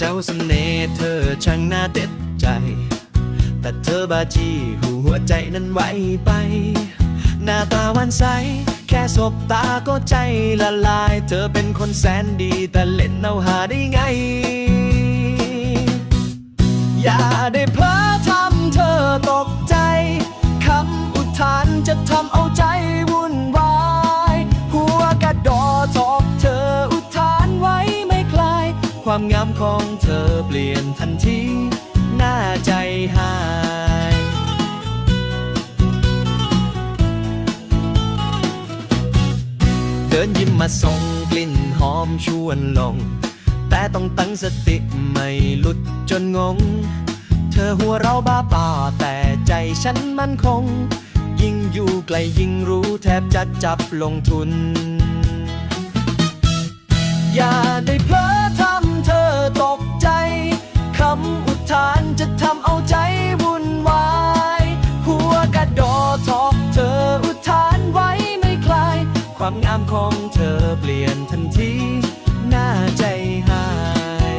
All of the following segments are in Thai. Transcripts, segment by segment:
เจ้าเสน่ห์เธอช่างน่าเด็ดใจ แต่เธอบาจีหัวใจนั้นไหวไป หน้าตาหวานใส แค่สบตาก็ใจละลาย เธอเป็นคนแสนดี แต่เล่นเอาหาได้ไง อย่าได้เพ้อท ความงามของเธอเปลี่ยนทันทีหน้าใจหายเดินยิ้มมาส่งกลิ่นหอมชวนลง แต่ต้องตั้งสติไม่หลุดจนงง เธอหัวเราะบ้าป่าแต่ใจฉันมั่นคง ยิ่งอยู่ไกลยิ่งรู้แทบจะจับลงทุน อย่าได้เพลอทำ กใจคำอุทานจะทำเอาใจวุ่นวาย หัวกระโดดทอกเธออุทานไว้ไม่คลาย ความงามของเธอเปลี่ยนทันทีหน้าใจหาย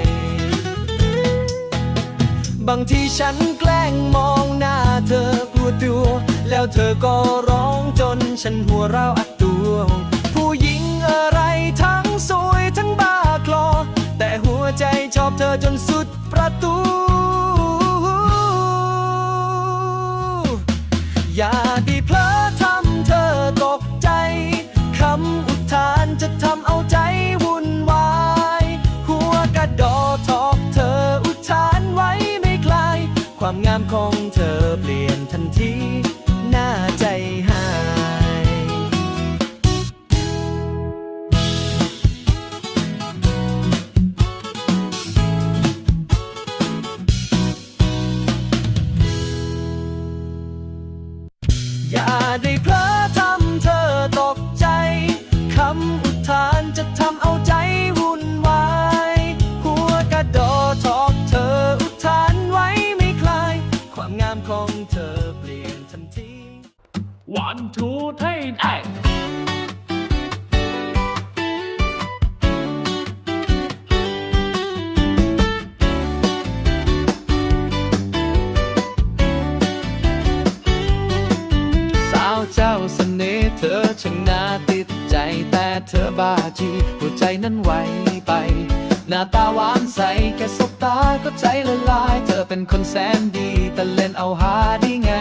บางทีฉันแกล้งมองหน้าเธอกลัวตัวแล้วเธอก็ร้องจนฉันหัวเราะ อบเธอจนสุดประตู อย่าดีเพลอทำเธอตกใจคำอุทานจะทำเอาใจวุ่นวาย หัวกระดอทอกเธออุทานไว้ไม่คลายความงามของเธอ ได้เพลอทำเธอตกใจ คำอุทานจะทำเอาใจวุ่นวาย หัวกระโดดทอกเธออุทานไว้ไม่คลาย ความงามของเธอเปลี่ยนทันที One two three เจ้าเสน่ห์เธอช่างน่าติดใจแต่เธอบ้าจีหัวใจนั้นไหวไป หน้าตาหวานใสแค่สบตาก็ใจละลาย เธอเป็นคนแสนดี แต่เล่นเอาหาได้ไง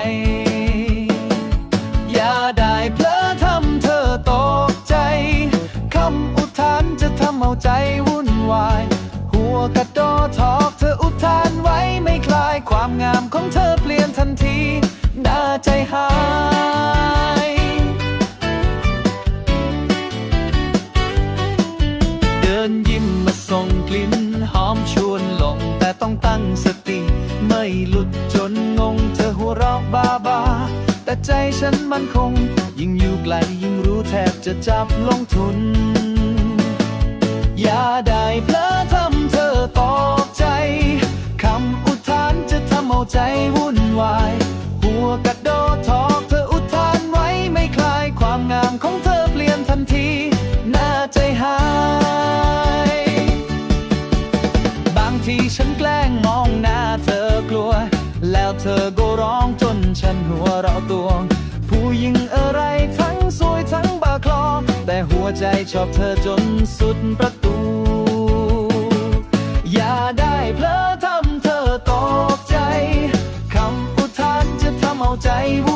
อย่าได้เพลอทำเธอตกใจคำอุทานจะทำเอาใจวุ่นวาย หัวกระโดดทอกเธออุทานไว้ไม่คลายความงามของเธอเปลี่ยนทันที หน้าใจหายเดินยิ้มมาส่งกลิ่นหอมชวนหลงแต่ต้องตั้งสติ ไม่หลุดจนงงเธอหัวเราะบ้าบาๆแต่ใจฉันมันคง ยิ่งอยู่ไกลยิ่งรู้แทบจะจับลงทุน อย่าได้เพลอทำเธอตกใจคำอุทานจะทำเอาใจวุ่นวาย มองหน้าเธอกลัว แล้วเธอก็ร้องจนฉันหัวเราะตวง ผู้หญิงอะไรทั้งสวยทั้งบ้าคลอ แต่หัวใจชอบเธอจนสุดประตู อย่าได้เพลอทำเธอตกใจ คำอุทานจะทำเอาใจวุ่